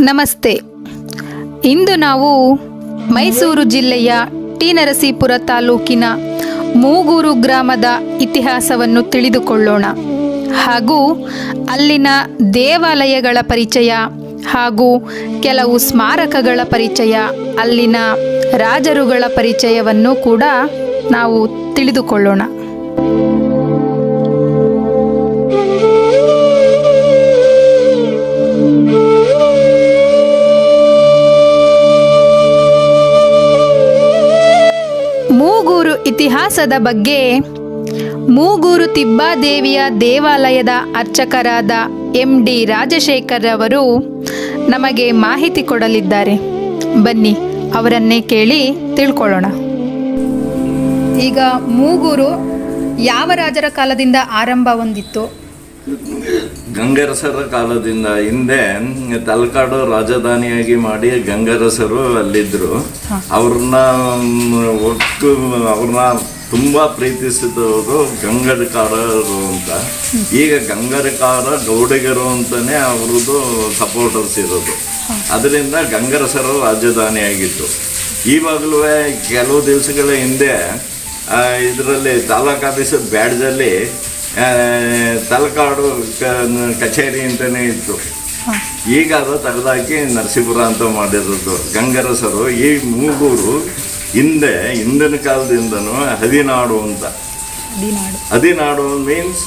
ನಮಸ್ತೆ. ಇಂದು ನಾವು ಮೈಸೂರು ಜಿಲ್ಲೆಯ ಟಿ ನರಸೀಪುರ ತಾಲೂಕಿನ ಮೂಗೂರು ಗ್ರಾಮದ ಇತಿಹಾಸವನ್ನು ತಿಳಿದುಕೊಳ್ಳೋಣ. ಹಾಗೂ ಅಲ್ಲಿನ ದೇವಾಲಯಗಳ ಪರಿಚಯ ಹಾಗೂ ಕೆಲವು ಸ್ಮಾರಕಗಳ ಪರಿಚಯ, ಅಲ್ಲಿನ ರಾಜರುಗಳ ಪರಿಚಯವನ್ನು ಕೂಡ ನಾವು ತಿಳಿದುಕೊಳ್ಳೋಣ. ಇತಿಹಾಸದ ಬಗ್ಗೆ ಮೂಗೂರು ತಿಬ್ಬಾದೇವಿಯ ದೇವಾಲಯದ ಅರ್ಚಕರಾದ ಎಂ ಡಿ ರಾಜಶೇಖರ್ ಅವರು ನಮಗೆ ಮಾಹಿತಿ ಕೊಡಲಿದ್ದಾರೆ. ಬನ್ನಿ, ಅವರನ್ನೇ ಕೇಳಿ ತಿಳ್ಕೊಳ್ಳೋಣ. ಈಗ ಮೂಗೂರು ಯಾವ ರಾಜರ ಕಾಲದಿಂದ ಆರಂಭ ಹೊಂದಿತ್ತು? ಗಂಗರಸರ ಕಾಲದಿಂದ ಹಿಂದೆ ತಲಕಾಡು ರಾಜಧಾನಿಯಾಗಿ ಮಾಡಿ ಗಂಗರಸರು ಅಲ್ಲಿದ್ರು. ಅವ್ರನ್ನ ಒಟ್ಟು ಅವ್ರನ್ನ ತುಂಬಾ ಪ್ರೀತಿಸಿದವರು ಗಂಗರಕಾರರು ಅಂತ. ಈಗ ಗಂಗರಕಾರ ಗೌಡಿಗರು ಅಂತಾನೆ ಅವ್ರದ್ದು ಸಪೋರ್ಟರ್ಸ್ ಇರೋದು. ಅದರಿಂದ ಗಂಗರಸರ ರಾಜಧಾನಿಯಾಗಿತ್ತು ಈವಾಗಲೂ ಕೆಲವು ದಿವಸಗಳ ಹಿಂದೆ ಇದರಲ್ಲಿ ತಾಲೂಕು ಬ್ಯಾಡ್ಜಲ್ಲಿ ತಲಕಾಡು ಕಚೇರಿ ಅಂತಲೇ ಇತ್ತು. ಈಗ ಅದು ತೆಗೆದಾಕಿ ನರಸೀಪುರ ಅಂತ ಮಾಡಿರೋದು. ಗಂಗರಸರು ಈ ಮೂಗೂರು ಹಿಂದೆ ಹಿಂದಿನ ಕಾಲದಿಂದನೂ ಹದಿನಾಡು ಅಂತ. ಹದಿನಾಡು. ಮೀನ್ಸ್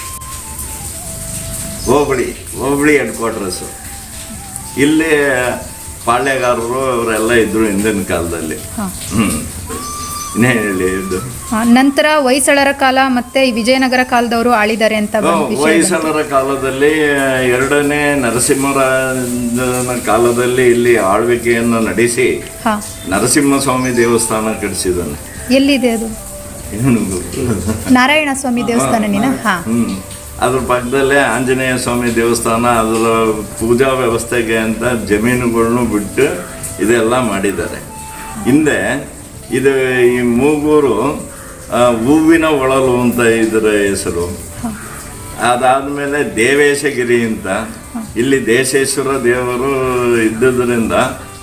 ಹೋಬಳಿ ಹೋಬಳಿ ಹೆಡ್ ಕ್ವಾರ್ಟರ್ಸು ಇಲ್ಲಿ ಪಾಳ್ಯಗಾರರು ಅವರೆಲ್ಲ ಇದ್ದರು ಹಿಂದಿನ ಕಾಲದಲ್ಲಿ. ಹ್ಮ್. ನಂತರ ಹೊಯ್ಸಳರ ಕಾಲ ಮತ್ತೆ ವಿಜಯನಗರ ಕಾಲದವರು ಆಳಿದ್ದಾರೆ ಅಂತ ಹೊಯ್ಸಳರ ಕಾಲದಲ್ಲಿ ಎರಡನೇ ನರಸಿಂಹರಾಜನ ಕಾಲದಲ್ಲಿ ಇಲ್ಲಿ ಆಳ್ವಿಕೆಯನ್ನು ನಡೆಸಿ ನರಸಿಂಹ ಸ್ವಾಮಿ ದೇವಸ್ಥಾನ ಕಟ್ಟಿಸಿದ್ದಾನೆ ಎಲ್ಲಿದೆ ಅದು? ನಾರಾಯಣ ಸ್ವಾಮಿ ದೇವಸ್ಥಾನನೇನಾ? ಹಾ ಅದ್ರ ಪಕ್ಕದಲ್ಲೇ ಆಂಜನೇಯ ಸ್ವಾಮಿ ದೇವಸ್ಥಾನ ಅದರ ಪೂಜಾ ವ್ಯವಸ್ಥೆಗೆ ಅಂತ ಜಮೀನುಗಳನ್ನು ಬಿಟ್ಟು ಇದೆಲ್ಲ ಮಾಡಿದ್ದಾರೆ. ಹಿಂದೆ ಇದು ಈ ಮೂಗೂರು ಹೂವಿನ ಒಳಲು ಅಂತ ಇದರ ಹೆಸರು. ಅದಾದ್ಮೇಲೆ ದೇವೇಶಗಿರಿ ಅಂತ. ಇಲ್ಲಿ ದೇಶೇಶ್ವರ ದೇವರು ಇದ್ದುದರಿಂದ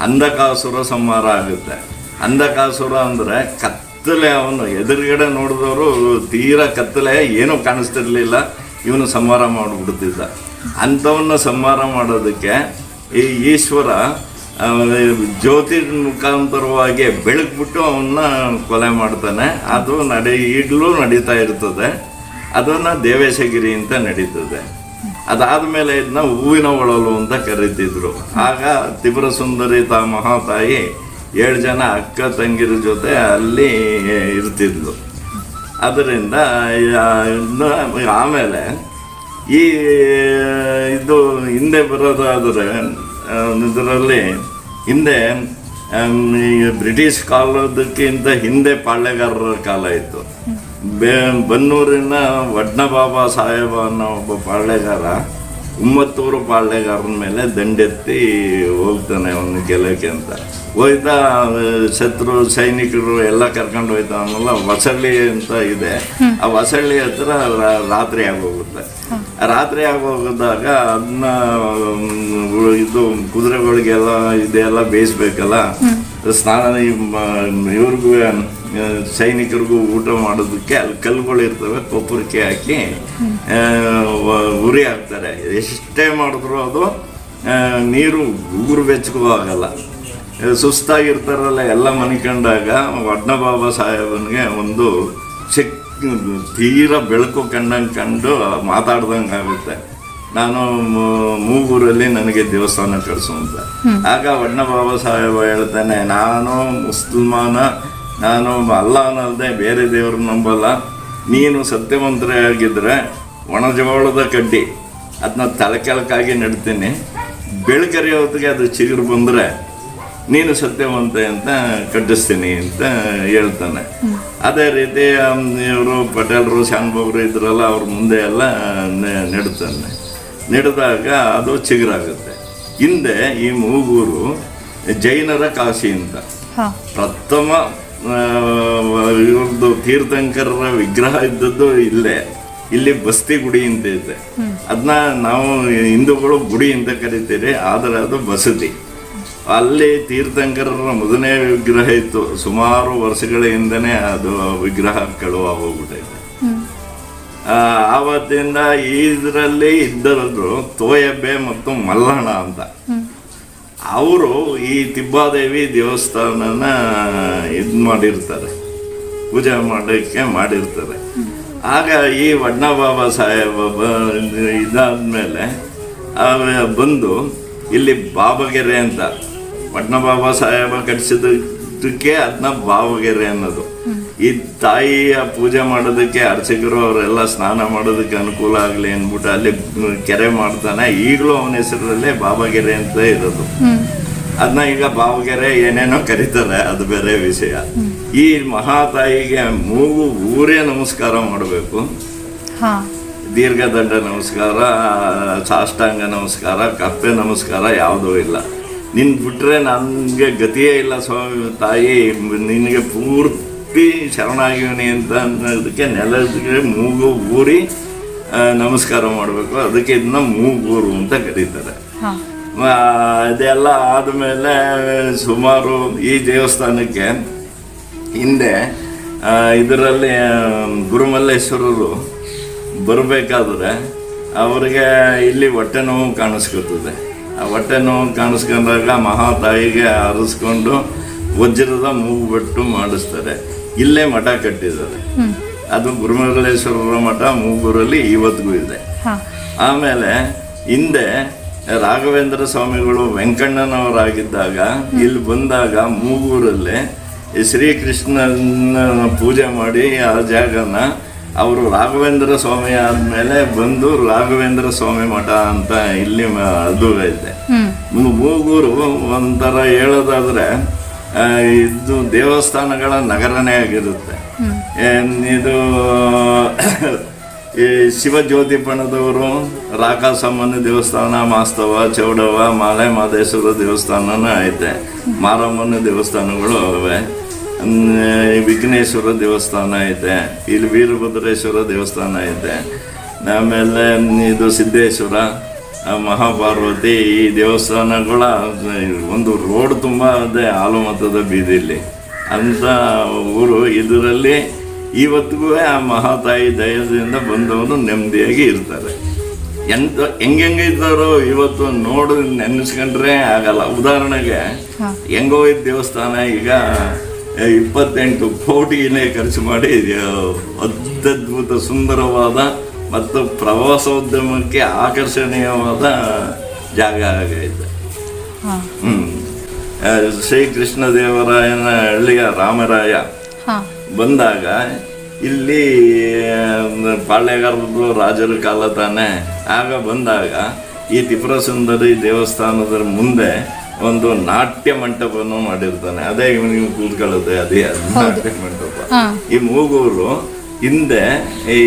ಅಂಧಕಾಸುರ ಸಂಹಾರ ಆಗುತ್ತೆ. ಅಂಧಕಾಸುರ ಅಂದ್ರೆ ಕತ್ತಲೆ ಅವನು ಎದುರುಗಡೆ ನೋಡಿದವರು ತೀರಾ ಕತ್ತಲೆ, ಏನೂ ಕಾಣಿಸ್ತಿರ್ಲಿಲ್ಲ, ಇವನು ಸಂಹಾರ ಮಾಡಿಬಿಡ್ತಿದ್ದ. ಅಂಥವನ್ನ ಸಂಹಾರ ಮಾಡೋದಕ್ಕೆ ಈ ಈಶ್ವರ ಜ್ಯೋತಿ ಮುಖಾಂತರವಾಗಿ ಬೆಳಗ್ಬಿಟ್ಟು ಅವನ್ನ ಕೊಲೆ ಮಾಡ್ತಾನೆ. ಅದು ನಡೆ, ಈಗಲೂ ನಡೀತಾ ಇರ್ತದೆ. ಅದನ್ನು ದೇವೇಶಗಿರಿ ಅಂತ ನಡೀತದೆ. ಅದಾದ್ಮೇಲೆ ಇದನ್ನ ಹೂವಿನ ಒಳಲು ಅಂತ ಕರೀತಿದ್ರು. ಆಗ ತಿಬ್ರ ಸುಂದರಿ ತಾ ಮಹಾತಾಯಿ ಏಳು ಜನ ಅಕ್ಕ ತಂಗಿರ ಜೊತೆ ಅಲ್ಲಿ ಇರ್ತಿದ್ಲು. ಅದರಿಂದ ಆಮೇಲೆ ಈ, ಇದು ಹಿಂದೆ ಬರೋದಾದರೆ ಇದರಲ್ಲಿ ಹಿಂದೆ ಈಗ ಬ್ರಿಟಿಷ್ ಕಾಲದಕ್ಕಿಂತ ಹಿಂದೆ ಪಾಳ್ಯಗಾರರ ಕಾಲ ಇತ್ತು. ಬನ್ನೂರಿನ ವಡ್ನಬಾಬಾ ಸಾಹೇಬ ಅನ್ನೋ ಒಬ್ಬ ಪಾಳ್ಯಗಾರ ಉಮ್ಮತ್ತೂರು ಪಾಳ್ಯಗಾರನ ಮೇಲೆ ದಂಡೆತ್ತಿ ಹೋಗ್ತಾನೆ ಅವನು ಗೆಲ್ಲಕ್ಕೆ ಅಂತ. ಹೋಯ್ತಾ, ಶತ್ರು ಸೈನಿಕರು ಎಲ್ಲ ಕರ್ಕೊಂಡು ಹೋಯ್ತಾ, ಆಮೇಲೆ ವಸಳ್ಳಿ ಅಂತ ಇದೆ. ಆ ವಸಳ್ಳಿ ಹತ್ರ ರಾತ್ರಿ ಆಗೋಗುತ್ತೆ. ರಾತ್ರಿ ಆಗೋದಾಗ ಅದನ್ನ ಇದು ಕುದುರೆಗಳಿಗೆಲ್ಲ ಇದೆಲ್ಲ ಬೇಯಿಸ್ಬೇಕಲ್ಲ? ಸ್ನಾನ ಇವ್ರಿಗೂ ಸೈನಿಕರಿಗೂ ಊಟ ಮಾಡೋದಕ್ಕೆ ಅಲ್ಲಿ ಕಲ್ಲುಗಳು ಇರ್ತವೆ ಕೊಪ್ಪರಿಕೆ ಹಾಕಿ ಉರಿ ಹಾಕ್ತಾರೆ. ಎಷ್ಟೇ ಮಾಡಿದ್ರು ಅದು ನೀರು ಉಗುರು ಬೆಚ್ಚಗೂ ಆಗಲ್ಲ. ಸುಸ್ತಾಗಿರ್ತಾರಲ್ಲ ಎಲ್ಲ ಮನಿಕೊಂಡಾಗ ವಡ್ನಬಾಬಾ ಸಾಹೇಬನಿಗೆ ಒಂದು ಚೆಕ್ ತೀರಾ ಬೆಳಕು ಕಂಡಂಗೆ ಕಂಡು ಮಾತಾಡ್ದಂಗೆ ಆಗುತ್ತೆ. ನಾನು ಮೂಗೂರಲ್ಲಿ ನನಗೆ ದೇವಸ್ಥಾನ ಕಳಿಸು ಅಂತ ಆಗ ವಣ್ಣ ಬಾಬಾ ಸಾಹೇಬ ಹೇಳ್ತಾನೆ ನಾನು ಮುಸಲ್ಮಾನ ನಾನು ಅಲ್ಲ ಅನ್ನಲ್ದೆ ಬೇರೆ ದೇವರು ನಂಬಲ್ಲ. ನೀನು ಸತ್ಯವಂತರೇ ಆಗಿದ್ರೆ ಒಣಜೋಳದ ಕಡ್ಡಿ ಅದನ್ನ ತಲೆಕೆಳಕಾಗಿ ನೆಡ್ತೀನಿ. ಬೆಳಕರಿ ಹೊತ್ತಿಗೆ ಅದು ಚಿಗುರು ಬಂದರೆ ನೀನು ಸತ್ಯವಂತೆ ಅಂತ ಕಟ್ಟಿಸ್ತೀನಿ ಅಂತ ಹೇಳ್ತಾನೆ. ಅದೇ ರೀತಿ ಇವರು ಪಟೇಲರು ಶಾನ್ಭೋಗರು ಇದ್ರಲ್ಲ ಅವ್ರ ಮುಂದೆ ಎಲ್ಲ ನೆಡ್ತಾನೆ. ನೆಡೆದಾಗ ಅದು ಚಿಗುರಾಗುತ್ತೆ. ಹಿಂದೆ ಈ ಮೂಗೂರು ಜೈನರ ಕಾಶಿ ಅಂತ. ಪ್ರಥಮ ಇವ್ರದ್ದು ತೀರ್ಥಂಕರರ ವಿಗ್ರಹ ಇದ್ದದ್ದು ಇಲ್ಲೇ. ಇಲ್ಲಿ ಬಸ್ತಿ ಗುಡಿ ಅಂತ ಇದೆ. ಅದನ್ನ ನಾವು ಹಿಂದೂಗಳು ಗುಡಿ ಅಂತ ಕರಿತೀರಿ ಆದರೆ ಅದು ಬಸದಿ. ಅಲ್ಲಿ ತೀರ್ಥಂಕರರ ಮೊದಲನೇ ವಿಗ್ರಹ ಇತ್ತು. ಸುಮಾರು ವರ್ಷಗಳ ಹಿಂದೆನೇ ಅದು ವಿಗ್ರಹ ಕಳುವ ಹೋಗ್ಬಿಟ್ಟೈತೆ ಹ್ಮ್ ಆ, ಆವತ್ತಿಂದ ಇದರಲ್ಲಿ ಇದ್ದರದ್ರು ತೋಯಬ್ಬೆ ಮತ್ತು ಮಲ್ಲಣ್ಣ ಅಂತ. ಅವರು ಈ ತಿಬ್ಬಾದೇವಿ ದೇವಸ್ಥಾನನ ಇದು ಮಾಡಿರ್ತಾರೆ. ಪೂಜೆ ಮಾಡೋಕ್ಕೆ ಮಾಡಿರ್ತಾರೆ. ಆಗ ಈ ವಡ್ಣ ಬಾಬಾ ಸಾಹೇಬ ಇದಾದ ಅವ ಬಂದು ಇಲ್ಲಿ ಬಾಬಗೆರೆ ಅಂತ ವಡ್ನ ಬಾಬಾ ಸಾಹೇಬ ಕಟ್ಟಿಸಿದ್ದಕ್ಕೆ ಅದನ್ನ ಬಾವಗೆರೆ ಅನ್ನೋದು. ಈ ತಾಯಿಯ ಪೂಜೆ ಮಾಡೋದಕ್ಕೆ ಅರ್ಚಕರು ಅವರೆಲ್ಲ ಸ್ನಾನ ಮಾಡೋದಕ್ಕೆ ಅನುಕೂಲ ಆಗಲಿ ಅಂದ್ಬಿಟ್ಟು ಅಲ್ಲಿ ಕೆರೆ ಮಾಡ್ತಾನೆ. ಈಗಲೂ ಅವನ ಹೆಸರಲ್ಲೇ ಬಾಬಾಗೆರೆ ಅಂತ ಇರೋದು. ಅದನ್ನ ಈಗ ಬಾವಗೆರೆ ಏನೇನೋ ಕರೀತಾರೆ ಅದು ಬೇರೆ ವಿಷಯ. ಈ ಮಹಾತಾಯಿಗೆ ಮೂಗು ಊರೇ ನಮಸ್ಕಾರ ಮಾಡಬೇಕು. ದೀರ್ಘದಂಡ ನಮಸ್ಕಾರ ಸಾಷ್ಟಾಂಗ ನಮಸ್ಕಾರ ಕಪ್ಪೆ ನಮಸ್ಕಾರ ಯಾವುದೂ ಇಲ್ಲ. ನಿನ್ ಬಿಟ್ರೆ ನನಗೆ ಗತಿಯೇ ಇಲ್ಲ ಸ್ವಾಮಿ ತಾಯಿ ನಿನಗೆ ಪೂರ್ತಿ ಶರಣಾಗಿವನಿ ಅಂತ ಅನ್ನೋದಕ್ಕೆ ನೆಲಕ್ಕೆ ಮೂಗು ಊರಿ ನಮಸ್ಕಾರ ಮಾಡಬೇಕು. ಅದಕ್ಕೆ ಇದನ್ನ ಮೂಗೂರು ಅಂತ ಕರೀತಾರೆ. ಅದೆಲ್ಲ ಇದೆಲ್ಲ ಆದಮೇಲೆ ಸುಮಾರು ಈ ದೇವಸ್ಥಾನಕ್ಕೆ ಹಿಂದೆ ಇದರಲ್ಲಿ ಗುರುಮಲ್ಲೇಶ್ವರರು ಬರಬೇಕಾದ್ರೆ ಅವ್ರಿಗೆ ಇಲ್ಲಿ ಹೊಟ್ಟೆ ನೋವು ಕಾಣಿಸ್ಕೊತದೆ. ಹೊಟ್ಟೆ ನೋವು ಕಾಣಿಸ್ಕೊಂಡಾಗ ಮಹಾತಾಯಿಗೆ ಆರಿಸ್ಕೊಂಡು ವಜ್ರದ ಮೂಗು ಬಿಟ್ಟು ಮಾಡಿಸ್ತಾರೆ. ಇಲ್ಲೇ ಮಠ ಕಟ್ಟಿದ್ದಾರೆ. ಅದು ಗುರುಮಲ್ಲೇಶ್ವರರ ಮಠ ಮೂಗೂರಲ್ಲಿ ಇವತ್ತಿಗೂ ಇದೆ. ಆಮೇಲೆ ಹಿಂದೆ ರಾಘವೇಂದ್ರ ಸ್ವಾಮಿಗಳು ವೆಂಕಣ್ಣನವರಾಗಿದ್ದಾಗ ಇಲ್ಲಿ ಬಂದಾಗ ಮೂಗೂರಲ್ಲಿ ಶ್ರೀಕೃಷ್ಣನ ಪೂಜೆ ಮಾಡಿ ಆ ಜಾಗನ ಅವರು ರಾಘವೇಂದ್ರ ಸ್ವಾಮಿ ಆದಮೇಲೆ ಬಂದು ರಾಘವೇಂದ್ರ ಸ್ವಾಮಿ ಮಠ ಅಂತ ಇಲ್ಲಿ ಅದು ಐತೆ ಮೂಗೂರು ಒಂಥರ ಹೇಳೋದಾದ್ರೆ ಇದು ದೇವಸ್ಥಾನಗಳ ನಗರನೇ ಆಗಿರುತ್ತೆ. ಇದು ಈ ಶಿವಜ್ಯೋತಿ ಪಣದವರು ರಾಕಾಸಮ್ಮನ ದೇವಸ್ಥಾನ ಮಾಸ್ತವ ಚೌಡವ ಮಾಲೆ ಮಾದೇಶ್ವರ ದೇವಸ್ಥಾನನೂ ಐತೆ. ಮಾರಮ್ಮನ ದೇವಸ್ಥಾನಗಳು ಅವೆ. ವಿಘ್ನೇಶ್ವರ ದೇವಸ್ಥಾನ ಐತೆ ಇಲ್ಲಿ ವೀರಭದ್ರೇಶ್ವರ ದೇವಸ್ಥಾನ ಐತೆ ಆಮೇಲೆ ಇದು ಸಿದ್ದೇಶ್ವರ ಮಹಾಪಾರ್ವತಿ ಈ ದೇವಸ್ಥಾನಗಳ ಒಂದು ರೋಡ್ ತುಂಬ ಇದೆ ಆಲಮತದ ಬೀದಿಲಿ. ಅಂತ ಊರು ಇದರಲ್ಲಿ ಇವತ್ತಿಗೂ ಆ ಮಹಾತಾಯಿ ದಯದಿಂದ ಬಂದವರು ನೆಮ್ಮದಿಯಾಗಿ ಇರ್ತಾರೆ. ಎಂತ ಹೆಂಗೆಂಗೆ ಇದ್ದಾರೋ ಇವತ್ತು ನೋಡಿ ನೆನೆಸ್ಕೊಂಡ್ರೆ ಆಗಲ್ಲ. ಉದಾಹರಣೆಗೆ. ಹೆಂಗೋ ಇದ್ದ ದೇವಸ್ಥಾನ ಈಗ ಇಪ್ಪತ್ತೆಂಟು ಕೋಟಿನೇ ಖರ್ಚು ಮಾಡಿ ಅದ್ಭುತ ಅತ್ಯದ್ಭುತ ಸುಂದರವಾದ ಮತ್ತು ಪ್ರವಾಸೋದ್ಯಮಕ್ಕೆ ಆಕರ್ಷಣೀಯವಾದ ಜಾಗ ಆಗೈತೆ ಹ್ಞೂ ಶ್ರೀ ಕೃಷ್ಣದೇವರಾಯನ ಹಳ್ಳಿಯ ರಾಮರಾಯ ಬಂದಾಗ ಇಲ್ಲಿ ಪಾಳ್ಯಗಾರದ ಪಾಳ್ಯಗಾರರು ರಾಜರ ಕಾಲ ತಾನೆ. ಆಗ ಬಂದಾಗ ಈ ತ್ರಿಪುರ ಸುಂದರಿ ದೇವಸ್ಥಾನದ ಮುಂದೆ ಒಂದು ನಾಟ್ಯ ಮಂಟಪವನ್ನು ಮಾಡಿರ್ತಾನೆ. ಅದೇ ಇವನಿಗೆ ಕೂತ್ಕೊಳ್ಳುತ್ತೆ ಅದೇ ಅದು ನಾಟ್ಯ ಮಂಟಪ. ಈ ಮೂಗೂರು ಹಿಂದೆ ಈ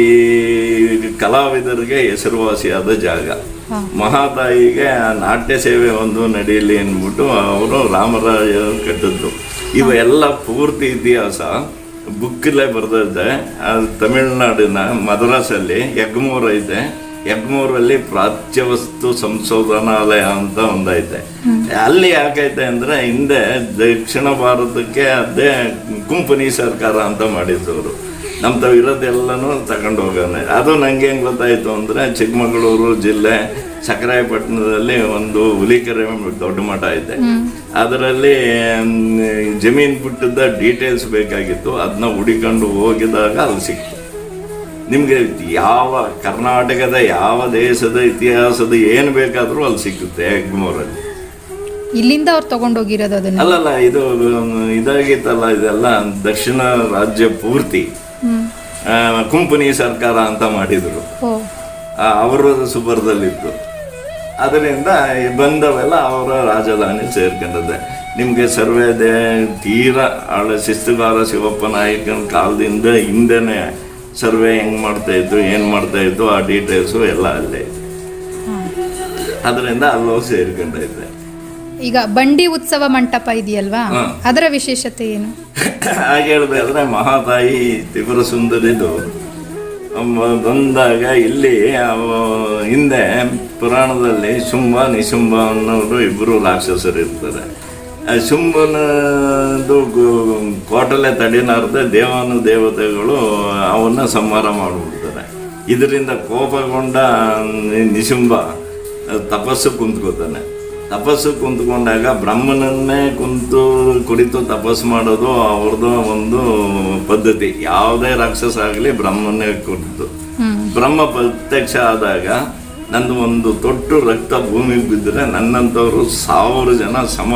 ಕಲಾವಿದರಿಗೆ ಹೆಸರುವಾಸಿಯಾದ ಜಾಗ. ಮಹಾತಾಯಿಗೆ ಆ ನಾಟ್ಯ ಸೇವೆ ಒಂದು ನಡೆಯಲಿ ಅಂದ್ಬಿಟ್ಟು ಅವರು ರಾಮರಾಜ ಕಟ್ಟಿದ್ರು ಇವೆಲ್ಲ ಪೂರ್ತಿ ಇತಿಹಾಸ ಬುಕ್ಕಲ್ಲೇ ಬರೆದಿದೆ. ಅದು ತಮಿಳುನಾಡಿನ ಮದ್ರಾಸಲ್ಲಿ ಯಗ್ಮೂರ್ ಐತೆ. ಎಗ್ಮೂರಲ್ಲಿ ಪ್ರಾಚ್ಯವಸ್ತು ಸಂಶೋಧನಾಲಯ ಅಂತ ಒಂದೈತೆ. ಅಲ್ಲಿ ಯಾಕೈತೆ ಅಂದ್ರೆ ಹಿಂದೆ ದಕ್ಷಿಣ ಭಾರತಕ್ಕೆ ಅದೇ ಕುಂಪನಿ ಸರ್ಕಾರ ಅಂತ ಮಾಡಿದ್ದವರು. ನಮ್ಮ ತಾವು ಇರೋದೆಲ್ಲನೂ ತಗೊಂಡು ಹೋಗೋಣ ಅದು ನನಗೆ ಹೆಂಗೆ ಗೊತ್ತಾಯ್ತು ಅಂದರೆ ಚಿಕ್ಕಮಗಳೂರು ಜಿಲ್ಲೆ ಸಕರಾಯಪಟ್ಟಣದಲ್ಲಿ ಒಂದು ಹುಲಿಕೆರೆ ದೊಡ್ಡ ಮಠ ಐತೆ. ಅದರಲ್ಲಿ ಜಮೀನು ಬಿಟ್ಟಿದ್ದ ಡೀಟೇಲ್ಸ್ ಬೇಕಾಗಿತ್ತು. ಅದನ್ನ ಹುಡಿಕೊಂಡು ಹೋಗಿದಾಗ ಅಲ್ಲಿ ಸಿಕ್ತು. ನಿಮಗೆ ಯಾವ ಕರ್ನಾಟಕದ ಯಾವ ದೇಶದ ಇತಿಹಾಸದ ಏನು ಬೇಕಾದರೂ ಅಲ್ಲಿ ಸಿಕ್ಕುತ್ತೆ ಎಗ್ಮೋರಲ್ಲಿ ಇಲ್ಲಿಂದ ಅವ್ರು ತಗೊಂಡೋಗಿರೋದು ಅದನ್ನ? ಅಲ್ಲಲ್ಲ ಇದು ಇದಾಗಿತ್ತಲ್ಲ ಇದೆಲ್ಲ ದಕ್ಷಿಣ ರಾಜ್ಯ ಪೂರ್ತಿ. ಕುಂಪನಿ ಸರ್ಕಾರ ಅಂತ ಮಾಡಿದರು. ಅವರ ಸುಬರದಲ್ಲಿತ್ತು ಅದರಿಂದ ಬಂದವೆಲ್ಲ ಅವರ ರಾಜಧಾನಿ ಸೇರ್ಕೊಂಡಿದೆ. ನಿಮಗೆ ಸರ್ವೇದೇ ತೀರ ಆಳ ಶಿಸ್ತುಗಾರ ಶಿವಪ್ಪ ನಾಯಕನ ಕಾಲದಿಂದ ಹಿಂದೆನೆ ಸರ್ವೆ ಹೆಂಗ್ ಮಾಡ್ತಾ ಇತ್ತು ಏನು ಮಾಡ್ತಾ ಇತ್ತು ಆ ಡೀಟೇಲ್ಸು ಎಲ್ಲ ಅಲ್ಲೇ. ಇದೆ ಅದರಿಂದ ಅಲ್ಲೂ ಸೇರ್ಕೊಂಡೈತೆ ಈಗ ಬಂಡಿ ಉತ್ಸವ ಮಂಟಪ ಇದೆಯಲ್ವಾ. ಅದರ ವಿಶೇಷತೆ ಏನು? ಹಾಗೆ ಹೇಳ್ಬೇಕಾದ್ರೆ ಮಹಾತಾಯಿ ತ್ರಿಪುರ ಸುಂದರಿದು ಬಂದಾಗ ಇಲ್ಲಿ ಹಿಂದೆ ಪುರಾಣದಲ್ಲಿ ಶುಂಭ ನಿಶುಂಭ ಅನ್ನೋರು ಇಬ್ಬರು ರಾಕ್ಷಸರು ಇರ್ತಾರೆ ಶುಂಭನದು ಕೋಟಲೆ ತಡಿನಾರ್ದೆ ದೇವಾನು ದೇವತೆಗಳು ಅವನ್ನ ಸಂಹಾರ ಮಾಡಿಬಿಡ್ತಾರೆ. ಇದರಿಂದ ಕೋಪಗೊಂಡ ನಿಶುಂಭ ತಪಸ್ಸು ಕುಂತ್ಕೋತಾನೆ. ತಪಸ್ಸು ಕುಂತ್ಕೊಂಡಾಗ ಬ್ರಹ್ಮನನ್ನೇ ಕುಂತು ಕುಡಿತು ತಪಸ್ಸು ಮಾಡೋದು ಅವ್ರದ್ದು ಒಂದು ಪದ್ಧತಿ. ಯಾವುದೇ ರಾಕ್ಷಸ ಆಗಲಿ ಬ್ರಹ್ಮನೇ ಕುರಿತು. ಬ್ರಹ್ಮ ಪ್ರತ್ಯಕ್ಷ ಆದಾಗ ನಂದು ಒಂದು ತೊಟ್ಟು ರಕ್ತ ಭೂಮಿಗೆ ಬಿದ್ದರೆ ನನ್ನಂಥವ್ರು ಸಾವಿರ ಜನ ಸಮ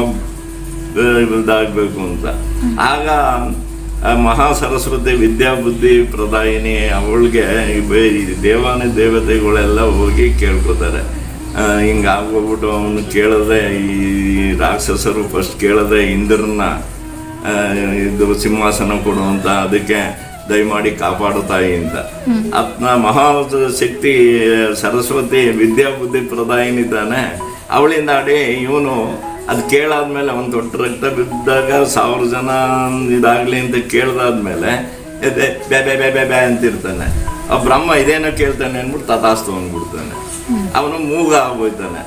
ಇದಾಗಬೇಕು ಅಂತ ಆಗ ಮಹಾ ಸರಸ್ವತಿ ವಿದ್ಯಾ ಬುದ್ಧಿ ಪ್ರದಾಯಿನಿ ಅವಳಿಗೆ ಈ ದೇವಾನಿ ದೇವತೆಗಳೆಲ್ಲ ಹೋಗಿ ಕೇಳ್ಕೊತಾರೆ. ಹಿಂಗೆ ಆಗೋಗ್ಬಿಟ್ಟು ಅವನು ಕೇಳದೆ, ಈ ರಾಕ್ಷಸರು ಫಸ್ಟ್ ಕೇಳದೆ ಇಂದ್ರನ್ನ ಇದು ಸಿಂಹಾಸನ ಕೊಡುವಂತ ಅದಕ್ಕೆ ದಯಮಾಡಿ ಕಾಪಾಡು ತಾಯಿ ಅಂತ ಅತ್ನ ಮಹಾ ಶಕ್ತಿ, ಸರಸ್ವತಿ ವಿದ್ಯಾ ಬುದ್ಧಿ ಪ್ರದಾಯಿನಿ ತಾನೆ. ಅವಳಿಂದ ಆಡಿ ಇವನು ಅದು ಕೇಳಾದ್ಮೇಲೆ ಒಂದು ದೊಡ್ಡ ರಕ್ತ ಬಿದ್ದಾಗ ಸಾವಿರ ಜನ ಇದಾಗ್ಲಿ ಅಂತ ಕೇಳ್ದಾದ್ಮೇಲೆ ಬೇ ಬೇ ಬೇ ಬೇ ಬೇ ಅಂತಿರ್ತಾನೆ. ಆ ಬ್ರಹ್ಮ ಇದೇನೋ ಕೇಳ್ತಾನೆ ಅಂದ್ಬಿಟ್ಟು ತಥಾಸ್ತು ಅಂದ್ಬಿಡ್ತಾನೆ. ಅವನು ಮೂಗ ಆಗೋಯ್ತಾನೆ.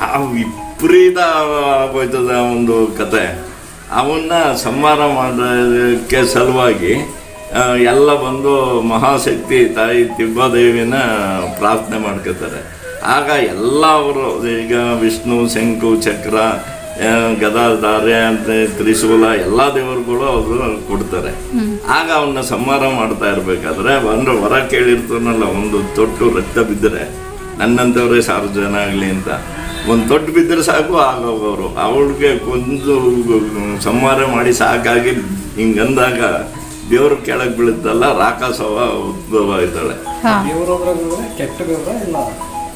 ಆ ವಿಪರೀತ ಆಗೋಯ್ತದ ಒಂದು ಕತೆ. ಅವನ್ನ ಸಂಹಾರ ಮಾಡೋದಕ್ಕೆ ಸಲುವಾಗಿ ಎಲ್ಲ ಬಂದು ಮಹಾಶಕ್ತಿ ತಾಯಿ ತಿಬ್ಬದೇವಿನ ಪ್ರಾರ್ಥನೆ ಮಾಡ್ಕೋತಾರೆ. ಆಗ ಎಲ್ಲ ಅವರು ಈಗ ವಿಷ್ಣು ಶಂಕು ಚಕ್ರ ಗದಾಧಾರ್ಯ ಗದಾ ಧಾರೆ ಅಂತ ತ್ರಿಶೂಲ ಎಲ್ಲ ದೇವರುಗಳು ಅವರು ಕೊಡ್ತಾರೆ. ಆಗ ಅವನ್ನ ಸಂಹಾರ ಮಾಡ್ತಾ ಇರ್ಬೇಕಾದ್ರೆ ಅಂದ್ರೆ ವರ ಕೇಳಿರ್ತಾನಲ್ಲ ಒಂದು ತೊಟ್ಟು ರಕ್ತ ಬಿದ್ದರೆ ನನ್ನಂಥವ್ರೆ ಸಾವಿರ ಜನ ಆಗಲಿ ಅಂತ. ಒಂದು ತೊಟ್ಟು ಬಿದ್ದರೆ ಸಾಕು ಆಗೋಗವರು ಅವಳಿಗೆ ಕೊಂದು ಸಂಹಾರ ಮಾಡಿ ಸಾಕಾಗಿ ಹಿಂಗಂದಾಗ ದೇವ್ರ ಕೆಳಗೆ ಬೀಳುತ್ತಲ್ಲ ರಾಕಾಸವ ಉದ್ಭವ ಆಯ್ತಾಳೆ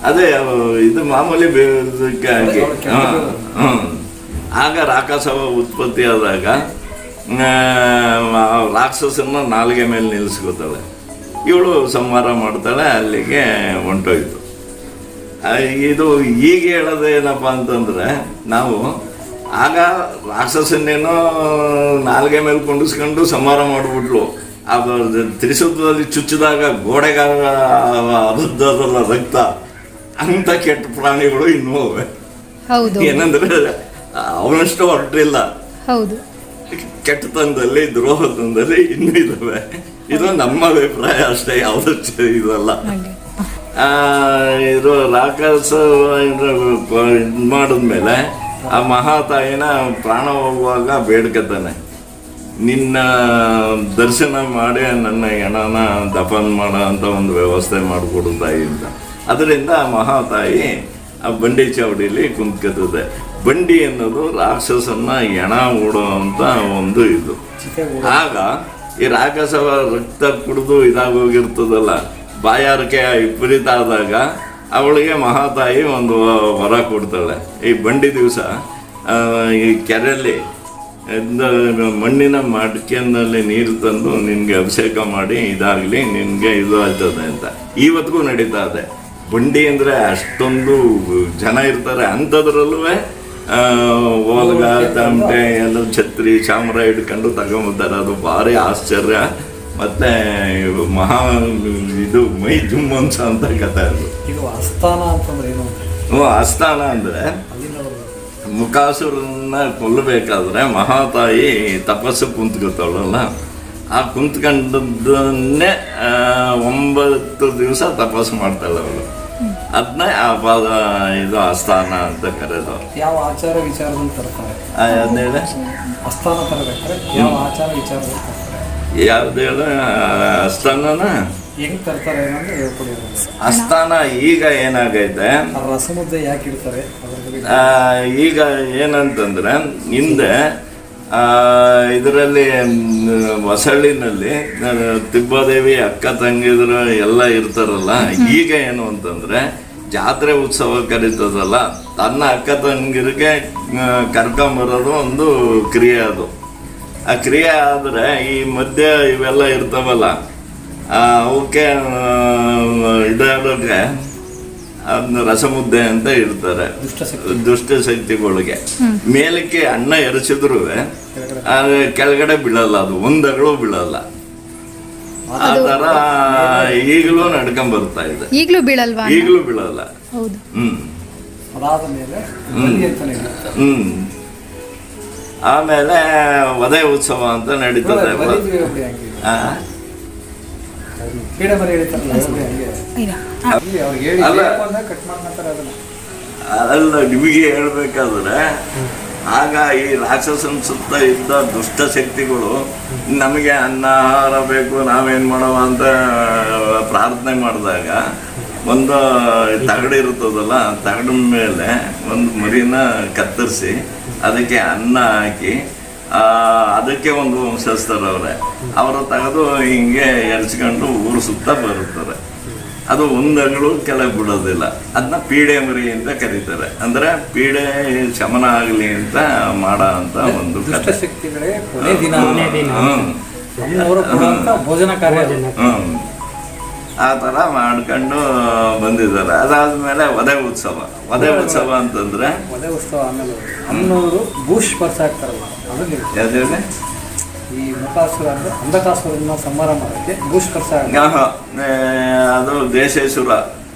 ಅದೇ ಇದು ಮಾಮೂಲಿ ಬೇರೆ ಆಗಿ ರಾಕ್ಷಸ ಉತ್ಪತ್ತಿ ಆದಾಗ ರಾಕ್ಷಸನ ರಾಕ್ಷಸನ್ನ ನಾಲ್ಗೆ ಮೇಲೆ ನಿಲ್ಲಿಸ್ಕೋತಾಳೆ. ಇವಳು ಸಂಹಾರ ಮಾಡ್ತಾಳೆ ಅಲ್ಲಿಗೆ ಹೊಂಟೋಯ್ತು. ಇದು ಈಗ ಹೇಳೋದೇನಪ್ಪ ಅಂತಂದ್ರೆ ನಾವು ಆಗ ರಾಕ್ಷಸನ್ನೇನೋ ನಾಲ್ಗೆ ಮೇಲೆ ಕೊಂಡಿಸ್ಕೊಂಡು ಸಂಹಾರ ಮಾಡಿಬಿಟ್ಲು. ಆ ತ್ರಿಶುದ್ಧದಲ್ಲಿ ಚುಚ್ಚಿದಾಗ ಗೋಡೆಗಾರ ಅರ್ಧದಲ್ಲ ರಕ್ತ. ಅಂತ ಕೆಟ್ಟ ಪ್ರಾಣಿಗಳು ಇನ್ನೂ ಅವೆ. ಹೌದು. ಏನಂದ್ರೆ ಅವನಷ್ಟು ಹೊರಟಿಲ್ಲ. ಹೌದು. ಕೆಟ್ಟತನದಲ್ಲಿ ದ್ರೋಹತನದಲ್ಲಿ ಇನ್ನೂ ಇದಾವೆ. ಇದು ನಮ್ಮ ಅಭಿಪ್ರಾಯ ಅಷ್ಟೇ ಯಾವ್ದು ಇದಲ್ಲ. ಇದು ರಾಕಸ ಇದು ಮಾಡಿದ್ಮೇಲೆ ಆ ಮಹಾತಾಯಿನ ಪ್ರಾಣ ಹೋಗುವಾಗ ಬೇಡ್ಕತಾನೆ. ನಿನ್ನ ದರ್ಶನ ಮಾಡಿ ನನ್ನ ಹೆಣನ ದಫನ್ ಮಾಡೋ ಅಂತ ಒಂದು ವ್ಯವಸ್ಥೆ ಮಾಡಿಕೊಡು ತಾಯಿ ಅಂತ. ಅದರಿಂದ ಮಹಾತಾಯಿ ಆ ಬಂಡಿ ಚಾವಡಿಯಲ್ಲಿ ಕುಂತ್ಕತ್ತದೆ. ಬಂಡಿ ಅನ್ನೋದು ರಾಕ್ಷಸನ್ನ ಎಣ ಓಡೋ ಅಂತ ಒಂದು ಇದು. ಆಗ ಈ ರಾಕ್ಷಸ ರಕ್ತ ಕುಡಿದು ಇದಾಗೋಗಿರ್ತದಲ್ಲ, ಬಾಯಾರಿಕೆ ವಿಪರೀತ ಆದಾಗ ಅವಳಿಗೆ ಮಹಾತಾಯಿ ಒಂದು ವರ ಕೊಡ್ತಾಳೆ. ಈ ಬಂಡಿ ದಿವಸ ಈ ಕೆರೆಯಲ್ಲಿ ಮಣ್ಣಿನ ಮಡಿಕೆಯಲ್ಲಿ ನೀರು ತಂದು ನಿನಗೆ ಅಭಿಷೇಕ ಮಾಡಿ, ಇದಾಗಲಿ ನಿನಗೆ ಇದು ಆಗ್ತದೆ ಅಂತ. ಇವತ್ತಿಗೂ ನಡೀತಾ ಇದೆ. ಬಂಡಿ ಅಂದ್ರೆ ಅಷ್ಟೊಂದು ಜನ ಇರ್ತಾರೆ ಅಂಥದ್ರಲ್ಲೂ ಓಲ್ಗ ತಮಟೆ ಎಲ್ಲ ಛತ್ರಿ ಚಾಮರ ಹಿಡ್ಕೊಂಡು ತಗೊಂಬರ್ತಾರೆ ಅದು ಭಾರಿ ಆಶ್ಚರ್ಯ. ಮತ್ತೆ ಮಹಾ ಇದು ಮೈ ಜುಮ್ಮನ್ಸ ಅಂತ ಕಥೆ ಅದು. ಇದು ಅಂತಂದ್ರೆ ಏನು ಹ್ಞೂ ಅಸ್ಥಾನ ಅಂದ್ರೆ ಮುಖಾಸುರನ್ನ ಕೊಲ್ಲಬೇಕಾದ್ರೆ ಮಹಾತಾಯಿ ತಪಸ್ಸು ಕುಂತ್ಕೊತಾಳಲ್ಲ. ಆ ಕುಂತ್ಕೊಂಡದ್ದನ್ನೇ ಒಂಬತ್ತು ದಿವಸ ತಪಸ್ಸು ಮಾಡ್ತಾಳೆ ಅವಳು. ಅದನ್ನ ಆ ಪಾದ ಇದು ಅಸ್ಥಾನ ಅಂತ ಕರೆದು ಯಾವ ಆಚಾರ ವಿಚಾರದಲ್ಲಿ ತರ್ತಾರೆ? ಅದೇಳ ಅಸ್ಥಾನ ತರಬೇಕಾದ್ರೆ ಯಾವ ಆಚಾರ ವಿಚಾರದಲ್ಲಿ ತರ್ತಾರೆ? ಯಾವ್ದು ಹೇಳ? ಅಸ್ಥಾನನ ಹೆಂಗ್ ತರ್ತಾರೆ ಹೇಳ್ಕೊಡಿ ಅಸ್ಥಾನ ಈಗ ಏನಾಗೈತೆ? ರಸಮುದ್ದೆ ಯಾಕೆ ಇರ್ತಾರೆ ಈಗ ಏನಂತಂದ್ರೆ ಹಿಂದೆ ಇದರಲ್ಲಿ ಹೊಸಳ್ಳಿನಲ್ಲಿ ತಿಬ್ಬಾದೇವಿ ಅಕ್ಕ ತಂಗಿದ್ರು ಎಲ್ಲ ಇರ್ತಾರಲ್ಲ ಈಗ ಏನು ಅಂತಂದ್ರೆ ಜಾತ್ರೆ ಉತ್ಸವ ಕರೀತದಲ್ಲ ತನ್ನ ಅಕ್ಕ ತಂಗಿರಿಗೆ ಕರ್ಕೊಂಬರೋದು ಒಂದು ಕ್ರಿಯೆ ಅದು. ಆ ಕ್ರಿಯೆ ಆದರೆ ಈ ಮಧ್ಯ ಇವೆಲ್ಲ ಇರ್ತಾವಲ್ಲ ಅವಕ್ಕೆ ಇದಾದಕ್ಕೆ ಅದನ್ನ ರಸಮುದ್ದೆ ಅಂತ ಇರ್ತಾರೆ ದುಷ್ಟಶಕ್ತಿಗಳಿಗೆ. ದುಷ್ಟ ಶಕ್ತಿಗಳಿಗೆ ಮೇಲಕ್ಕೆ ಅನ್ನ ಎರಚಿದ್ರು ಕೆಳಗಡೆ. ಬೀಳಲ್ಲ ಅದು ಒಂದಗಳು ಬೀಳಲ್ಲ. ಆ ಈಗಲೂ ನಡ್ಕೊಂಡ್ ಬರ್ತಾ ಇದೆ. ಈಗಲೂ ಬೀಳಲ್ವಾ? ಈಗಲೂ ಬೀಳಲ್ಲ. ಹೌದು. ಹ್ಮ್. ಅದಾದ ಮೇಲೆ ಬಲಿ ಅಂತ ಹ್ಮ್. ಆಮೇಲೆ ವಧೆ ಉತ್ಸವ ಅಂತ ನಡೀತದೆ. ಅಲ್ಲ. ನಿಮಗೆ ಹೇಳ್ಬೇಕಾದ್ರೆ ಆಗ ಈ ರಾಕ್ಷಸನ ಸುತ್ತ ಇದ್ದ ದುಷ್ಟ ಶಕ್ತಿಗಳು ನಮಗೆ ಅನ್ನ, ಆಹಾರ ಬೇಕು, ನಾವೇನ್ ಮಾಡವ ಅಂತ ಪ್ರಾರ್ಥನೆ ಮಾಡಿದಾಗ ಒಂದು ತಗಡು ಇರ್ತದಲ್ಲ ತಗಡ ಮೇಲೆ ಒಂದು ಮರಿನ ಕತ್ತರಿಸಿ ಅದಕ್ಕೆ ಅನ್ನ ಹಾಕಿ ಅದಕ್ಕೆ ಒಂದು ವಂಶಸ್ಥರವ್ರೆ. ಅವರು ತೆಗೆದು ಹಿಂಗೆ ಎರ್ಚ್ಕೊಂಡು ಊರು ಸುತ್ತ ಬರುತ್ತಾರೆ. ಅದು ಒಂದಗಳು ಕೆಳಗೆ ಬಿಡೋದಿಲ್ಲ. ಅದನ್ನ ಪೀಡೆ ಮರಿ ಅಂತ ಕರೀತಾರೆ. ಅಂದ್ರೆ ಪೀಡೆ ಶಮನ ಆಗಲಿ ಅಂತ ಮಾಡೋ ಅಂತ ಒಂದು. ಆ ಥರ ಮಾಡ್ಕೊಂಡು ಬಂದಿದ್ದಾರೆ. ಅದಾದ್ಮೇಲೆ ವಧೆ ಉತ್ಸವ. ವಧೆ ಉತ್ಸವ ಅಂತಂದ್ರೆ ವಧೆ ಉತ್ಸವ ಆಮೇಲೆ ಅನ್ನೋರು ಬೂಶ್ ಈ ಮುಖಾಸುರ ಅಂದ್ರೆ ಅಂಧಕಾಸುರನ್ನ ಸಂಹಾರ ಮಾಡೋಕ್ಕೆ ಹಾಕ್ತಾರೆ ಅದು ದೇಶೇಶ್ವರ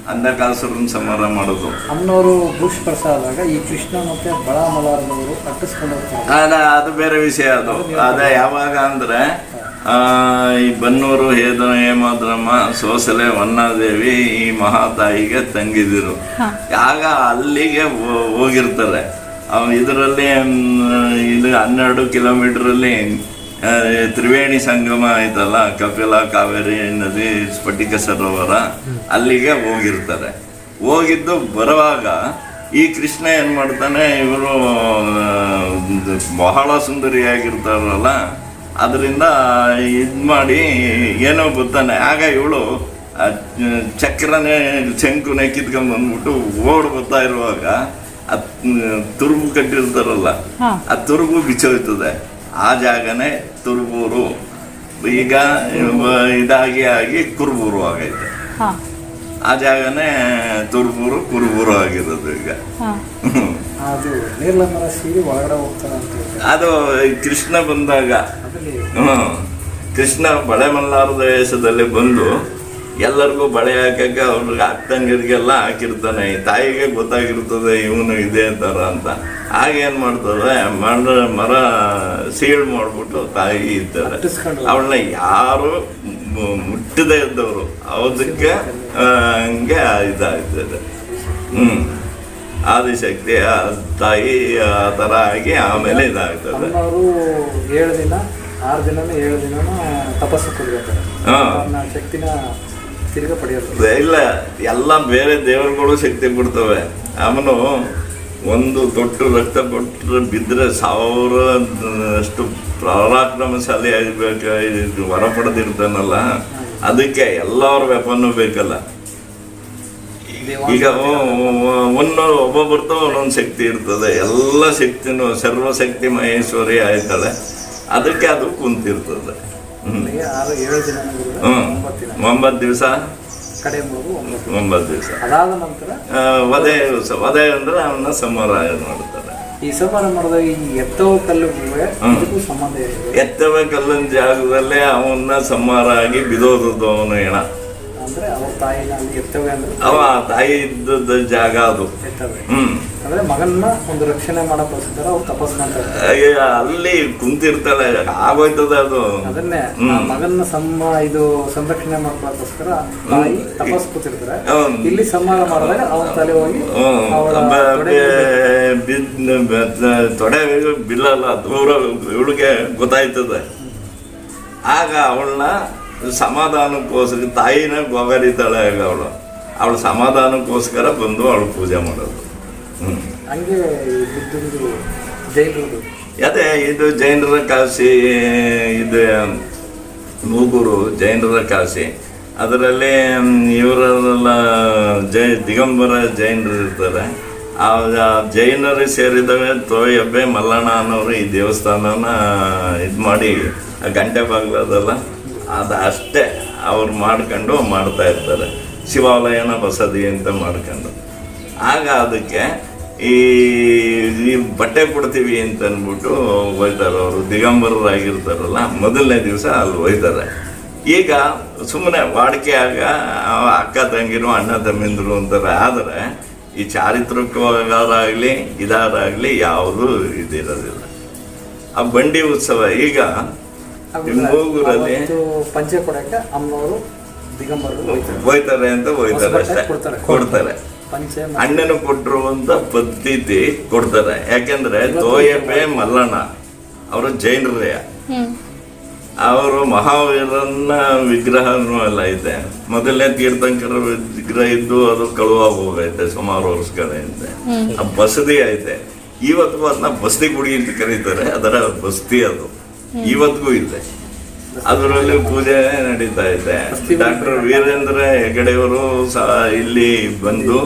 ಅಂಧಕಾಸುರನ್ನ ಸಂಹಾರ ಮಾಡೋದು. ಅಮ್ಮನವರು ಬೂಶ್ ಆದಾಗ ಈ ಕೃಷ್ಣ ಮತ್ತೆ ಬಳ ಮಲಾರದವರು ಕಟ್ಟಿಸ್ಕೊಂಡು ಹೋಗ್ತಾರೆ ಅದು ಬೇರೆ ವಿಷಯ ಅದು. ಅದೇ ಯಾವಾಗ ಅಂದ್ರೆ ಆ, ಈ ಬನ್ನೂರು ಹೇದ ಹೇಮಾದ್ರಮ್ಮ ಸೋಸಲೆ ವನ್ನಾದೇವಿ ಈ ಮಹಾತಾಯಿಗೆ ತಂಗಿದಿರು. ಆಗ ಅಲ್ಲಿಗೆ ಹೋಗಿರ್ತಾರೆ. ಇದರಲ್ಲಿ ಇದು ಹನ್ನೆರಡು ಕಿಲೋಮೀಟರಲ್ಲಿ ತ್ರಿವೇಣಿ ಸಂಗಮ ಆಯ್ತಲ್ಲ ಕಪಿಲ ಕಾವೇರಿ ನದಿ ಸ್ಫಟಿಕ ಸರೋವರ ಅಲ್ಲಿಗೆ ಹೋಗಿರ್ತಾರೆ. ಹೋಗಿದ್ದು ಬರುವಾಗ ಈ ಕೃಷ್ಣ ಏನ್ ಮಾಡ್ತಾನೆ ಇವರು ಬಹಳ ಸುಂದರಿಯಾಗಿರ್ತಾರಲ್ಲ ಅದರಿಂದ ಇದು ಮಾಡಿ ಏನೋ ಗೊತ್ತಾನೆ. ಆಗ ಇವಳು ಚಕ್ರನೇ ಶಂಕು ಕಿತ್ಕೊಂಡ್ ಬಂದ್ಬಿಟ್ಟು ಓಡ್ ಬರ್ತಾ ಇರುವಾಗ ಆ ತುರುಬು ಕಟ್ಟಿರ್ತಾರಲ್ಲ. ಆ ತುರುಬು ಬಿಚ್ಚೋಯ್ತದೆ. ಆ ಜಾಗನೇ ತುರುಬೂರು. ಈಗ ಇದಾಗಿ ಆಗಿ ಕುರ್ಬೂರು ಆಗೈತೆ. ಹಾ. ಆ ಜಾಗನೇ ತುರುಬೂರು ಕುರುಬೂರು ಆಗಿರೋದು ಈಗ. ಹಾ. ಅದು ಕೃಷ್ಣ ಬಂದಾಗ ಹ್ಮ್ ಕೃಷ್ಣ ಬಳೆ ಮಲ್ಲಾರದ ದೇಶದಲ್ಲಿ ಬಂದು ಎಲ್ಲರಿಗೂ ಬಳೆ ಹಾಕಕ್ಕೆ ಅವ್ರಿಗೆ ಅಕ್ಕಂಗಿರಿಗೆಲ್ಲ ಹಾಕಿರ್ತಾನೆ. ಈ ತಾಯಿಗೆ ಗೊತ್ತಾಗಿರ್ತದೆ ಇವನು ಇದೇ ಥರ ಅಂತ. ಆಗೇನು ಮಾಡ್ತದೆ ಮರ ಮರ ಸೀಳು ಮಾಡಿಬಿಟ್ಟು ತಾಯಿ ಇದ್ದಾರೆ ಅವಳನ್ನ ಯಾರು ಮುಟ್ಟದೆ ಇದ್ದವರು. ಅದಕ್ಕೆ ಹಂಗೆ ಇದಾಗ್ತದೆ. ಹ್ಮ್. ಆದಿಶಕ್ತಿ ಆ ತಾಯಿ ಆ ಥರ ಆಗಿ ಆಮೇಲೆ ಇದಾಗ್ತದೆ. ಅವರು ಏಳು ದಿನ ಆರು ದಿನ ಏಳು ದಿನ ತಪಸ್ಸು ಶಕ್ತಿನ ತಿರ್ಗಾ ಪಡೆಯೋದು. ಇಲ್ಲ, ಎಲ್ಲ ಬೇರೆ ದೇವರುಗಳು ಶಕ್ತಿ ಕೊಡ್ತವೆ. ಅವನು ಒಂದು ತೊಟ್ಟು ರಕ್ತ ಕೊಟ್ಟರೆ ಬಿದ್ದರೆ ಸಾವಿರ ಅಷ್ಟು ಪರಾಕ್ರಮಶಾಲಿ ಆಗಬೇಕು ಹೊರ ಪಡೆದಿರ್ತಾನಲ್ಲ, ಅದಕ್ಕೆ ಎಲ್ಲರ ವೆಪನ್ನು ಬೇಕಲ್ಲ. ಈಗ ಒಂದು ಒಬ್ಬೊಬ್ಬರ್ತ ಒಂದೊಂದು ಶಕ್ತಿ ಇರ್ತದೆ. ಎಲ್ಲ ಶಕ್ತಿನೂ ಸರ್ವಶಕ್ತಿ ಮಹೇಶ್ವರಿ ಆಯ್ತಾಳೆ. ಅದಕ್ಕೆ ಅದು ಕುಂತಿರ್ತದೆ. ಆರು ಏಳು ದಿನ ಹ್ಮ್. ಒಂಬತ್ತು ದಿನ. ಒಂಬತ್ತು ದಿವಸ? ಕಡೆ ಮೂರು ಒಂಬತ್ತು ಒಂಬತ್ತು ದಿವಸ. ಅದಾದ ನಂತರ? ವಧೆ ದಿವಸ. ವಧೆ ಅಂದ್ರೆ ಅವನ್ನ ಸಂಹಾರ ಮಾಡುತ್ತಾರೆ ಈ ಸಂಹಾರ ಮಾಡಿದಾಗ ಈ ಎತ್ತವ ಕಲ್ಲು ಸಂಬಂಧ ಎತ್ತವ ಕಲ್ಲಿನ ಜಾಗದಲ್ಲೇ ಅವನ್ನ ಸಂಹಾರ ಆಗಿ ಬಿದೋದದ್ದು ಅವನು ಹೆಣ. ಅಂದ್ರೆ ಅವ್ರ ತಾಯಿನ ಅಲ್ಲಿ ಎತ್ತವೆ ಅಂದ್ರೆ ಅವ ತಾಯಿ ಇದ್ದ ಜಾಗ ಅದು. ಹ್ಮ್. ಅಂದ್ರೆ ಮಗನ್ನ ಒಂದು ರಕ್ಷಣೆ ಮಾಡೋಕ್ಕೋಸ್ಕರ ಅವ್ರು ತಪಸ್ ಅಯ್ಯ, ಅಲ್ಲಿ ಕುಂತಿರ್ತಾಳೆ ಆಗೋಯ್ತದ ಅದು. ಅದನ್ನೇ. ಮಗನ್ನ ಸಮ್ಮ ಇದು ಸಂರಕ್ಷಣೆ ಮಾಡ್ಕೊಳಕ್ಕೋಸ್ಕರ ತಾಯಿ ತಪಸ್ ಕೂತಿರ್ತಾರೆ. ಇಲ್ಲಿ ಸಂಹಾರ ಮಾಡಿದಾಗ ಅವನ ತಲೆ ಹೋಗಿ ಹ್ಮ್. ಅವಳ ಬ- ತೊಡೆಗೆ ಬೆ- ಬಿದ್ದ- ಬೆ- ತೊಡೆ ಬಿಲ್ಲಲ್ಲ ದೂರ ಇವಳಿಗೆ ಗೊತ್ತಾಯ್ತದೆ. ಆಗ ಅವಳನ್ನ ಸಮಾಧಾನಕ್ಕೋಸ್ಕರ ತಾಯಿನ ಗೊಗರಿತಾಳೆ ಅವಳು. ಅವಳು ಸಮಾಧಾನಕ್ಕೋಸ್ಕರ ಬಂದು ಅವಳು ಪೂಜೆ ಮಾಡೋದು. ಹಂಗೆ ಅದೇ ಇದು ಜೈನರ ಕಾಶಿ ಇದು ಮೂಗೂರು ಜೈನರ ಕಾಶಿ ಅದರಲ್ಲಿ ಇವರೆಲ್ಲ ಜೈ ದಿಗಂಬರ ಜೈನರು ಇರ್ತಾರೆ. ಆ ಆ ಜೈನರು ಸೇರಿದವೆ ತೋಯಬ್ಬೆ ಮಲ್ಲಣ್ಣ ಅನ್ನೋರು ಈ ದೇವಸ್ಥಾನನ ಇದು ಮಾಡಿ ಆ ಗಂಟೆ ಬಾಗ್ಲದಲ್ಲ ಅದು ಅಷ್ಟೇ ಅವ್ರು ಮಾಡ್ಕೊಂಡು ಮಾಡ್ತಾ ಇರ್ತಾರೆ. ಶಿವಾಲಯನ ಬಸದಿ ಅಂತ ಮಾಡ್ಕೊಂಡು. ಆಗ ಅದಕ್ಕೆ ಈ ಬಟ್ಟೆ ಕೊಡ್ತೀವಿ ಅಂತ ಅಂದ್ಬಿಟ್ಟು ಒಯ್ತಾರೆ ಅವರು. ದಿಗಂಬರರಾಗಿರ್ತಾರಲ್ಲ, ಮೊದಲನೇ ದಿವಸ ಅಲ್ಲಿ ಒಯ್ತಾರೆ ಈಗ ಸುಮ್ಮನೆ ವಾಡಿಕೆಯಾಗ ಅಕ್ಕ ತಂಗಿರು ಅಣ್ಣ ತಮ್ಮಿಂದರು ಅಂತಾರೆ ಆದರೆ ಈ ಚಾರಿತ್ರಿಕವಾಗಲಿ ಇದಾರಾಗಲಿ ಯಾವುದೂ ಇದಿರೋದಿಲ್ಲ. ಆ ಬಂಡಿ ಉತ್ಸವ ಈಗ ಅವತ್ತು ಪಂಚೆ ಕೊಡಕ್ಕೆ ಅಮ್ಮನವರು ಹೋಯ್ತಾರೆ ಅಂತ ಹೋಯ್ತಾರೆ ಅಷ್ಟೇ. ಕೊಡ್ತಾರೆ. ಅಣ್ಣನ ಕೊಟ್ಟರು ಅಂತ ಪದ್ಧತಿ ಕೊಡ್ತಾರೆ. ಯಾಕೆಂದ್ರೆ ತೋಯಪೆ ಮಲ್ಲಣ್ಣ ಅವರು ಜೈನರೇ ಅವರು ಮಹಾವೀರನ ವಿಗ್ರಹನೂ ಎಲ್ಲ ಇದೆ. ಮೊದಲನೇ ತೀರ್ಥಂಕರ ವಿಗ್ರಹ ಇದ್ದು ಅದು ಕಳುವಾಗ ಹೋಗೈತೆ ಸುಮಾರು ವರ್ಷಗಳಿಂದ ಆ ಬಸದಿ ಐತೆ ಇವತ್ತು ಅದನ್ನ ಬಸ್ತಿ ಗುಡಿ ಅಂತ ಕರೀತಾರೆ. ಅದರ ಬಸ್ತಿ ಅದು. ಇವತ್ತಿಗೂ ಇದೆ. ಅದರಲ್ಲಿ ಪೂಜೆ ನಡೀತಾ ಇದೆ. ಡಾಕ್ಟರ್ ವೀರೇಂದ್ರ ಹೆಗಡೆಯವರು ಸಹ ಇಲ್ಲಿ ಬಂದು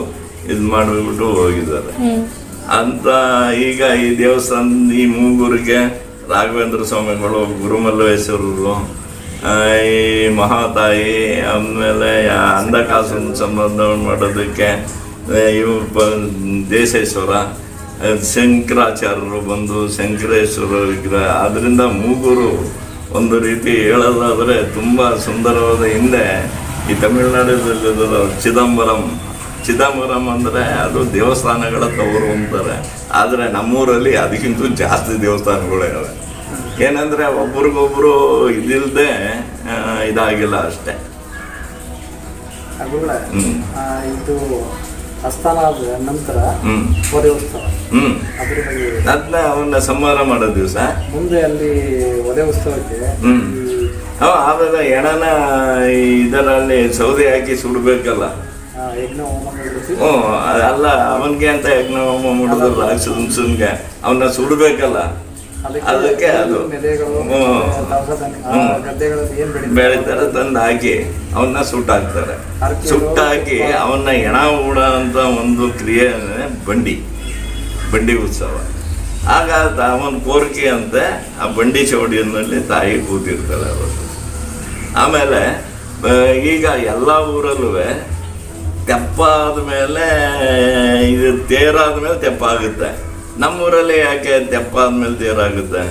ಇದು ಮಾಡಿಬಿಟ್ಟು ಹೋಗಿದ್ದಾರೆ. ಅಂತ ಈಗ ಈ ದೇವಸ್ಥಾನ, ಈ ಮೂಗೂರಿಗೆ ರಾಘವೇಂದ್ರ ಸ್ವಾಮಿಗಳು, ಗುರುಮಲ್ಲೇಶ್ವರರು ಈ ಮಹಾತಾಯಿ ಆಮೇಲೆ ಅಂಧಕಾಸನ ಸಂಬಂಧ ಮಾಡೋದಕ್ಕೆ ಇವು ದೇಶೇಶ್ವರ ಶಂಕರಾಚಾರ್ಯರು ಬಂದು ಶಂಕರೇಶ್ವರ ವಿಗ್ರಹ. ಅದರಿಂದ ಮೂಗುರು ಒಂದು ರೀತಿ ಹೇಳೋದಾದರೆ ತುಂಬ ಸುಂದರವಾದ ಹಿಂದೆ ಈ ತಮಿಳುನಾಡಿನಲ್ಲಿ ಚಿದಂಬರಂ. ಚಿದಂಬರಂ ಅಂದರೆ ಅದು ದೇವಸ್ಥಾನಗಳ ತವರು ಅಂತಾರೆ. ಆದರೆ ನಮ್ಮೂರಲ್ಲಿ ಅದಕ್ಕಿಂತ ಜಾಸ್ತಿ ದೇವಸ್ಥಾನಗಳಿವೆ ಏನಂದರೆ ಒಬ್ರಿಗೊಬ್ರು ಇದಿಲ್ಲದೆ ಇದಾಗಿಲ್ಲ ಅಷ್ಟೇ. ಇದು ನಂತರ ಹ್ಮ್. ಅದನ್ನ ಅವನ್ನ ಸಂಹಾರ ಮಾಡೋ ದಿವಸ. ಮುಂದೆ ಅಲ್ಲಿ ಒಲೆ ಉತ್ಸವಕ್ಕೆ ಹ್ಮ್. ಅವ ಆಮೇಲೆ ಎಣನ ಇದರಲ್ಲಿ ಸೌದೆ ಹಾಕಿ ಸುಡಬೇಕಲ್ಲ. ಹ್ಞೂ ಅಲ್ಲ ಅವನಿಗೆ ಅಂತ ಯಜ್ಞ ಹೋಮ ಮಾಡಿದ್ರು ರಾಕ್ಷಸನ್ಗೆ ಅವನ್ನ ಸುಡಬೇಕಲ್ಲ. ಅದಕ್ಕೆ ಅದು. ಬೆಳೀತಾರೆ ತಂದು ಹಾಕಿ ಅವನ್ನ ಸುಟ್ಟಾಕ್ತಾರೆ. ಸುಟ್ಟಾಕಿ. ಅವನ್ನ ಎಣ ಹೂಡ ಅಂತ ಒಂದು ಕ್ರಿಯೆ ಬಂಡಿ. ಬಂಡಿ ಉತ್ಸವ. ಆಗ ಅವನ ಕೋರಿಕೆ ಅಂತೆ ಆ ಬಂಡಿ ಚೌಡಿಯಲ್ಲಿ ತಾಯಿ ಕೂತಿರ್ತಾಳೆ ಅವರು ಆಮೇಲೆ ಈಗ ಎಲ್ಲ ಊರಲ್ಲೂ ತೆಪ್ಪ ಆದಮೇಲೆ ಇದು ತೇರಾದ ಮೇಲೆ ತೆಪ್ಪ ಆಗುತ್ತೆ ನಮ್ಮೂರಲ್ಲಿ ಯಾಕೆ ತೆಪ್ಪ ಮೇಲೆ ತೇರಾಗುತ್ತೆ?